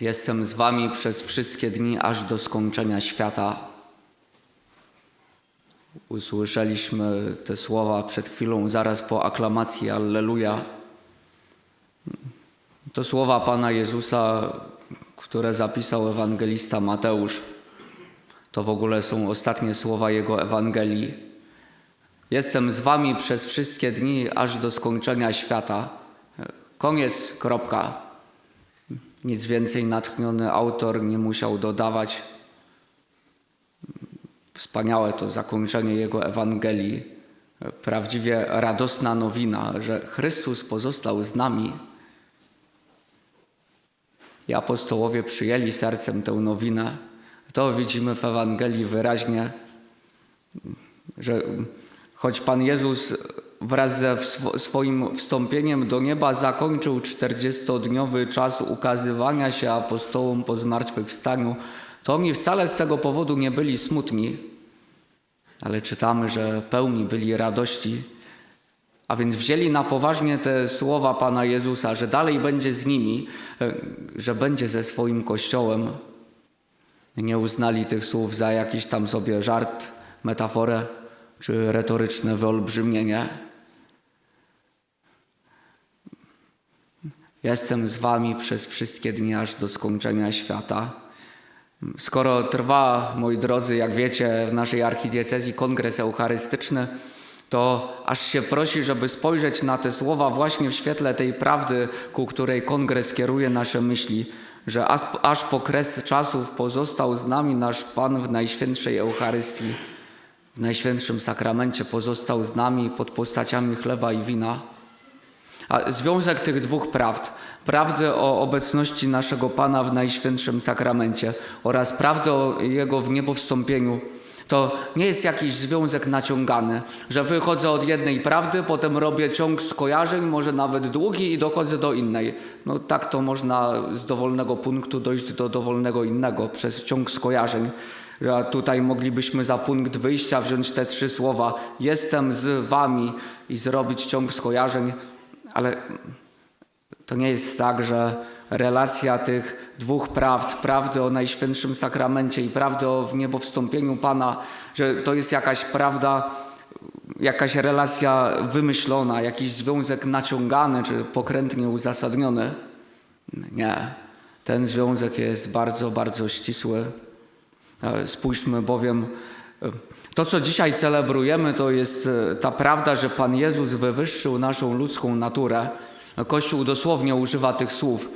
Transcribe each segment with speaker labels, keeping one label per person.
Speaker 1: Jestem z wami przez wszystkie dni, aż do skończenia świata. Usłyszeliśmy te słowa przed chwilą, zaraz po aklamacji Alleluja. To słowa Pana Jezusa, które zapisał ewangelista Mateusz. To w ogóle są ostatnie słowa Jego Ewangelii. Jestem z wami przez wszystkie dni, aż do skończenia świata. Koniec, kropka. Nic więcej natchniony autor nie musiał dodawać. Wspaniałe to zakończenie jego Ewangelii. Prawdziwie radosna nowina, że Chrystus pozostał z nami. I apostołowie przyjęli sercem tę nowinę. To widzimy w Ewangelii wyraźnie, że choć Pan Jezus wraz ze swo- swoim wstąpieniem do nieba zakończył 40-dniowy czas ukazywania się apostołom po zmartwychwstaniu, to oni wcale z tego powodu nie byli smutni, ale czytamy, że pełni byli radości, a więc wzięli na poważnie te słowa Pana Jezusa, że dalej będzie z nimi, e, że będzie ze swoim Kościołem. Nie uznali tych słów za jakiś tam sobie żart, metaforę czy retoryczne wyolbrzymienie. Jestem z wami przez wszystkie dni aż do skończenia świata. Skoro trwa, moi drodzy, jak wiecie, w naszej archidiecezji kongres eucharystyczny, to aż się prosi, żeby spojrzeć na te słowa właśnie w świetle tej prawdy, ku której kongres kieruje nasze myśli, że aż, po kres czasów pozostał z nami nasz Pan w Najświętszej Eucharystii, w Najświętszym Sakramencie pozostał z nami pod postaciami chleba i wina. A związek tych dwóch prawd, prawdy o obecności naszego Pana w Najświętszym Sakramencie oraz prawdy o Jego w niebowstąpieniu, to nie jest jakiś związek naciągany, że wychodzę od jednej prawdy, potem robię ciąg skojarzeń, może nawet długi i dochodzę do innej. No tak to można z dowolnego punktu dojść do dowolnego innego przez ciąg skojarzeń. Że tutaj moglibyśmy za punkt wyjścia wziąć te trzy słowa: Jestem z wami i zrobić ciąg skojarzeń, ale to nie jest tak, że relacja tych dwóch prawd, prawdy o Najświętszym Sakramencie i prawdy o wniebowstąpieniu Pana, że to jest jakaś prawda, jakaś relacja wymyślona, jakiś związek naciągany czy pokrętnie uzasadniony. Nie. Ten związek jest bardzo, bardzo ścisły. E, Spójrzmy bowiem, e, to co dzisiaj celebrujemy, to jest e, ta prawda, że Pan Jezus wywyższył naszą ludzką naturę. Kościół dosłownie używa tych słów.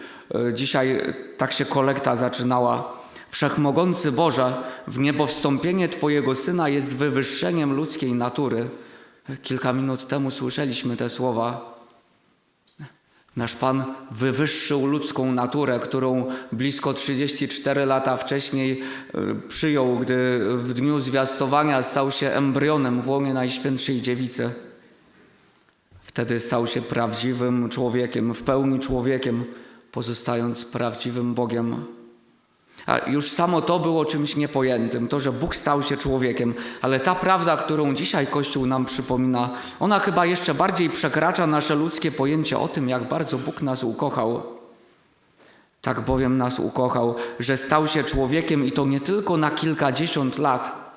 Speaker 1: Dzisiaj tak się kolekta zaczynała. Wszechmogący Boże, w niebowstąpienie Twojego Syna jest wywyższeniem ludzkiej natury. Kilka minut temu słyszeliśmy te słowa. Nasz Pan wywyższył ludzką naturę, którą blisko 34 lata wcześniej e, przyjął, gdy w dniu zwiastowania stał się embrionem w łonie Najświętszej Dziewicy. Wtedy stał się prawdziwym człowiekiem, w pełni człowiekiem, pozostając prawdziwym Bogiem. A już samo to było czymś niepojętym, to, że Bóg stał się człowiekiem, ale ta prawda, którą dzisiaj Kościół nam przypomina, ona chyba jeszcze bardziej przekracza nasze ludzkie pojęcie o tym, jak bardzo Bóg nas ukochał. Tak bowiem nas ukochał, że stał się człowiekiem i to nie tylko na kilkadziesiąt lat,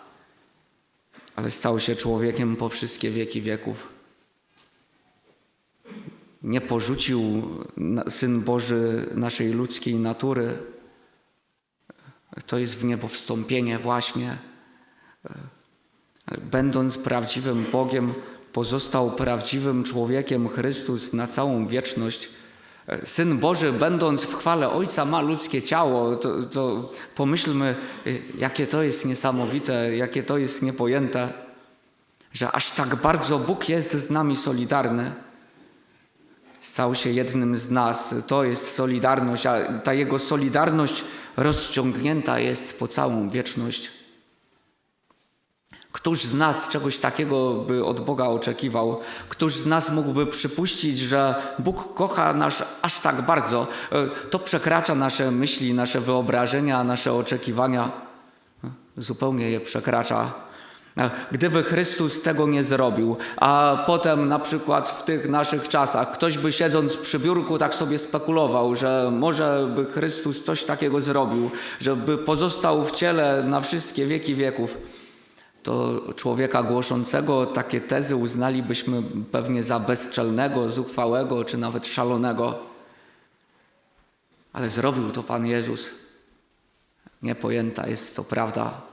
Speaker 1: ale stał się człowiekiem po wszystkie wieki wieków. Nie porzucił Syn Boży naszej ludzkiej natury, to jest w niebo wstąpienie właśnie. Będąc prawdziwym Bogiem, pozostał prawdziwym człowiekiem Chrystus na całą wieczność. Syn Boży, będąc w chwale Ojca, ma ludzkie ciało. To, to pomyślmy, jakie to jest niesamowite, jakie to jest niepojęte, że aż tak bardzo Bóg jest z nami solidarny stał się jednym z nas. To jest solidarność, a ta jego solidarność rozciągnięta jest po całą wieczność. Któż z nas czegoś takiego by od Boga oczekiwał? Któż z nas mógłby przypuścić, że Bóg kocha nas aż tak bardzo? E, To przekracza nasze myśli, nasze wyobrażenia, nasze oczekiwania. Zupełnie je przekracza. Gdyby Chrystus tego nie zrobił, a potem na przykład w tych naszych czasach ktoś by siedząc przy biurku tak sobie spekulował, że może by Chrystus coś takiego zrobił, żeby pozostał w ciele na wszystkie wieki wieków, to człowieka głoszącego takie tezy uznalibyśmy pewnie za bezczelnego, zuchwałego czy nawet szalonego. Ale zrobił to Pan Jezus. Niepojęta jest to prawda.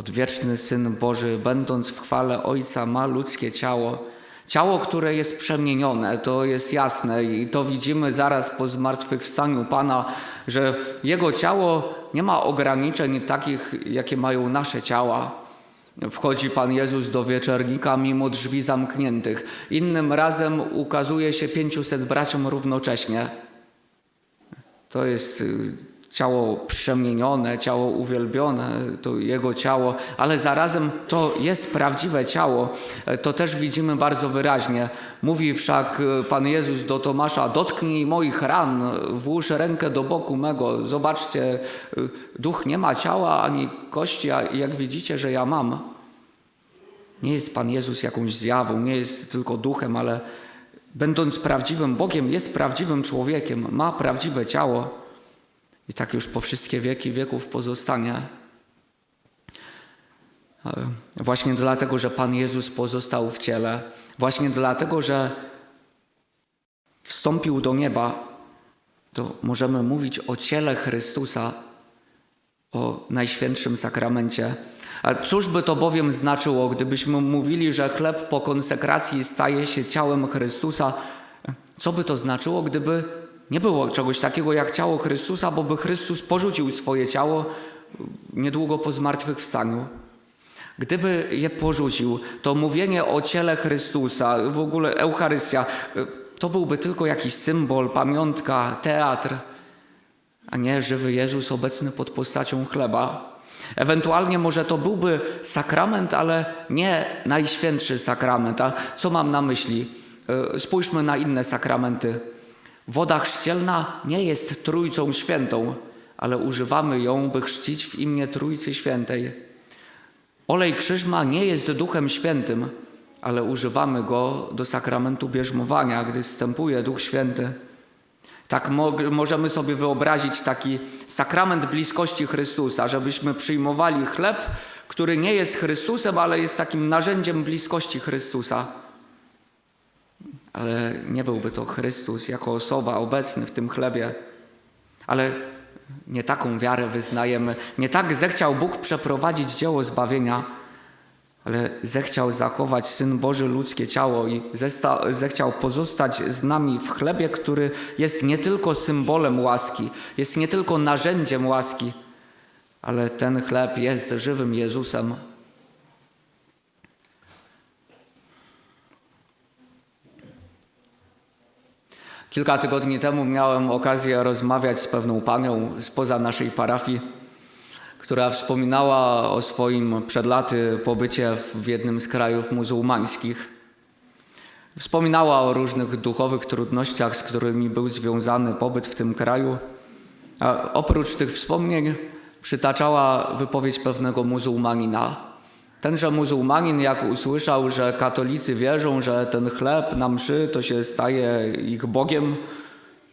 Speaker 1: Odwieczny Syn Boży, będąc w chwale Ojca, ma ludzkie ciało. Ciało, które jest przemienione, to jest jasne i to widzimy zaraz po zmartwychwstaniu Pana, że Jego ciało nie ma ograniczeń takich, jakie mają nasze ciała. Wchodzi Pan Jezus do wieczernika mimo drzwi zamkniętych. Innym razem ukazuje się 500 braciom równocześnie. To jest y, ciało przemienione, ciało uwielbione, to Jego ciało, ale zarazem to jest prawdziwe ciało. E, To też widzimy bardzo wyraźnie. Mówi wszak y, Pan Jezus do Tomasza, dotknij moich ran, włóż rękę do boku mego. Zobaczcie, y, duch nie ma ciała ani kości, a jak widzicie, że ja mam. Nie jest Pan Jezus jakąś zjawą, nie jest tylko duchem, ale będąc prawdziwym Bogiem, jest prawdziwym człowiekiem, ma prawdziwe ciało i tak już po wszystkie wieki wieków pozostanie. Właśnie dlatego, że Pan Jezus pozostał w ciele, właśnie dlatego, że wstąpił do nieba, to możemy mówić o ciele Chrystusa, o Najświętszym Sakramencie. A cóż by to bowiem znaczyło, gdybyśmy mówili, że chleb po konsekracji staje się ciałem Chrystusa? Co by to znaczyło, gdyby nie było czegoś takiego jak ciało Chrystusa, bo by Chrystus porzucił swoje ciało niedługo po zmartwychwstaniu? Gdyby je porzucił, to mówienie o ciele Chrystusa, w ogóle Eucharystia, to byłby tylko jakiś symbol, pamiątka, teatr, a nie żywy Jezus obecny pod postacią chleba. Ewentualnie może to byłby sakrament, ale nie najświętszy sakrament. A co mam na myśli? E, Spójrzmy na inne sakramenty. Woda chrzcielna nie jest Trójcą Świętą, ale używamy ją, by chrzcić w imię Trójcy Świętej. Olej krzyżma nie jest Duchem Świętym, ale używamy go do sakramentu bierzmowania, gdy wstępuje Duch Święty. Tak mo- możemy sobie wyobrazić taki sakrament bliskości Chrystusa, żebyśmy przyjmowali chleb, który nie jest Chrystusem, ale jest takim narzędziem bliskości Chrystusa. Ale nie byłby to Chrystus jako osoba obecny w tym chlebie. Ale nie taką wiarę wyznajemy. Nie tak zechciał Bóg przeprowadzić dzieło zbawienia, ale zechciał zachować Syn Boży ludzkie ciało i zechciał pozostać z nami w chlebie, który jest nie tylko symbolem łaski, jest nie tylko narzędziem łaski, ale ten chleb jest żywym Jezusem. Kilka tygodni temu miałem okazję rozmawiać z pewną panią spoza naszej parafii, która wspominała o swoim przed laty pobycie w jednym z krajów muzułmańskich. Wspominała o różnych duchowych trudnościach, z którymi był związany pobyt w tym kraju. A oprócz tych wspomnień przytaczała wypowiedź pewnego muzułmanina. Tenże muzułmanin, jak usłyszał, że katolicy wierzą, że ten chleb na mszy to się staje ich Bogiem,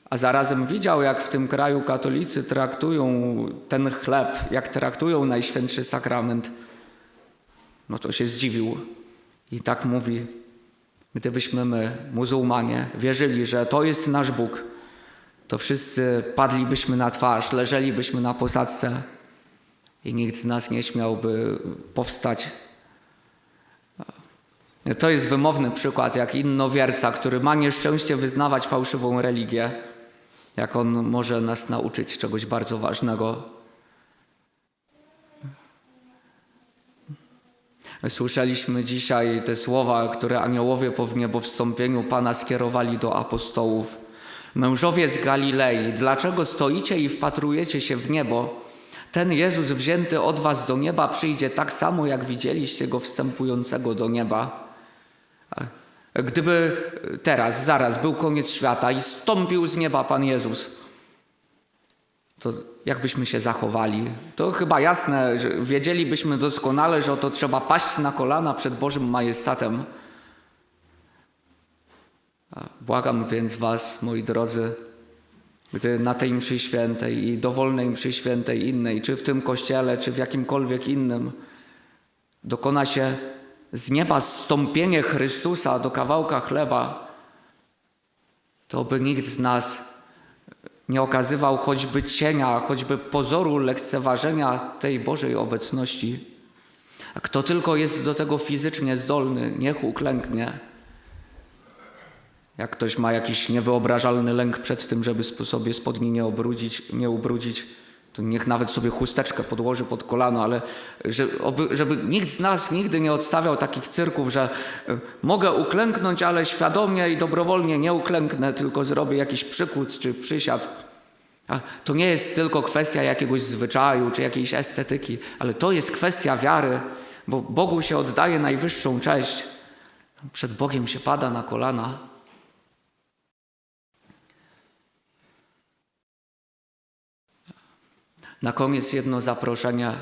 Speaker 1: a zarazem widział, jak w tym kraju katolicy traktują ten chleb, jak traktują Najświętszy Sakrament, no to się zdziwił. I tak mówi, gdybyśmy my, muzułmanie, wierzyli, że to jest nasz Bóg, to wszyscy padlibyśmy na twarz, leżelibyśmy na posadzce i nikt z nas nie śmiałby powstać. To jest wymowny przykład, jak innowierca, który ma nieszczęście wyznawać fałszywą religię, jak on może nas nauczyć czegoś bardzo ważnego. Słyszeliśmy dzisiaj te słowa, które aniołowie po wniebowstąpieniu Pana skierowali do apostołów. Mężowie z Galilei, dlaczego stoicie i wpatrujecie się w niebo? Ten Jezus wzięty od was do nieba przyjdzie tak samo, jak widzieliście go wstępującego do nieba. Gdyby teraz, zaraz był koniec świata i stąpił z nieba Pan Jezus, to jakbyśmy się zachowali? To chyba jasne, że wiedzielibyśmy doskonale, że oto trzeba paść na kolana przed Bożym majestatem. Błagam więc Was, moi drodzy, gdy na tej mszy świętej i dowolnej mszy świętej innej, czy w tym kościele, czy w jakimkolwiek innym, dokona się z nieba zstąpienie Chrystusa do kawałka chleba, to by nikt z nas nie okazywał choćby cienia, choćby pozoru lekceważenia tej Bożej obecności. A kto tylko jest do tego fizycznie zdolny, niech uklęknie. Jak ktoś ma jakiś niewyobrażalny lęk przed tym, żeby sobie spodni nie, obrudzić, nie ubrudzić, to niech nawet sobie chusteczkę podłoży pod kolano, ale że- oby- żeby nikt z nas nigdy nie odstawiał takich cyrków, że e, mogę uklęknąć, ale świadomie i dobrowolnie nie uklęknę, tylko zrobię jakiś przykład czy przysiad. To nie jest tylko kwestia jakiegoś zwyczaju czy jakiejś estetyki, ale to jest kwestia wiary, bo Bogu się oddaje najwyższą cześć. Przed Bogiem się pada na kolana. Na koniec jedno zaproszenie.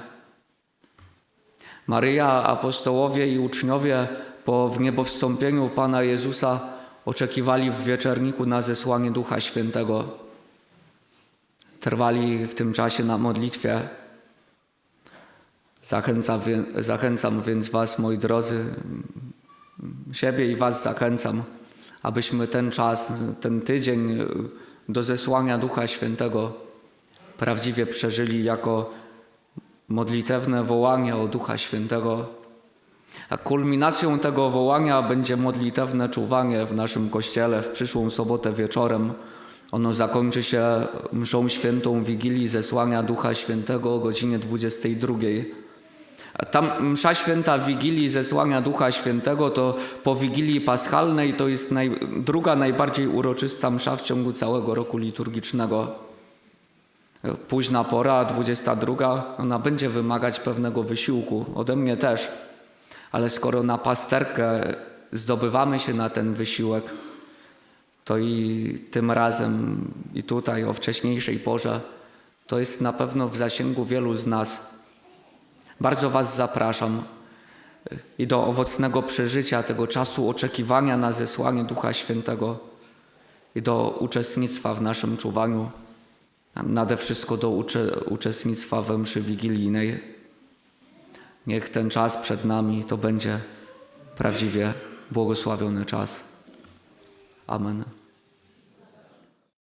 Speaker 1: Maryja, apostołowie i uczniowie po wniebowstąpieniu Pana Jezusa oczekiwali w wieczorniku na zesłanie Ducha Świętego. Trwali w tym czasie na modlitwie. Zachęcam, zachęcam więc Was, moi drodzy, siebie i Was zachęcam, abyśmy ten czas, ten tydzień do zesłania Ducha Świętego prawdziwie przeżyli jako modlitewne wołanie o Ducha Świętego. A kulminacją tego wołania będzie modlitewne czuwanie w naszym kościele w przyszłą sobotę wieczorem. Ono zakończy się mszą świętą Wigilii zesłania Ducha Świętego o godzinie 22. A Tam msza święta Wigilii zesłania Ducha Świętego to po Wigilii Paschalnej to jest naj, druga najbardziej uroczysta msza w ciągu całego roku liturgicznego. Późna pora, 22, ona będzie wymagać pewnego wysiłku, ode mnie też. Ale skoro na pasterkę zdobywamy się na ten wysiłek, to i tym razem, i tutaj o wcześniejszej porze, to jest na pewno w zasięgu wielu z nas. Bardzo Was zapraszam i do owocnego przeżycia tego czasu oczekiwania na zesłanie Ducha Świętego i do uczestnictwa w naszym czuwaniu, nade wszystko do ucze, uczestnictwa we mszy wigilijnej. Niech ten czas przed nami to będzie prawdziwie błogosławiony czas. Amen.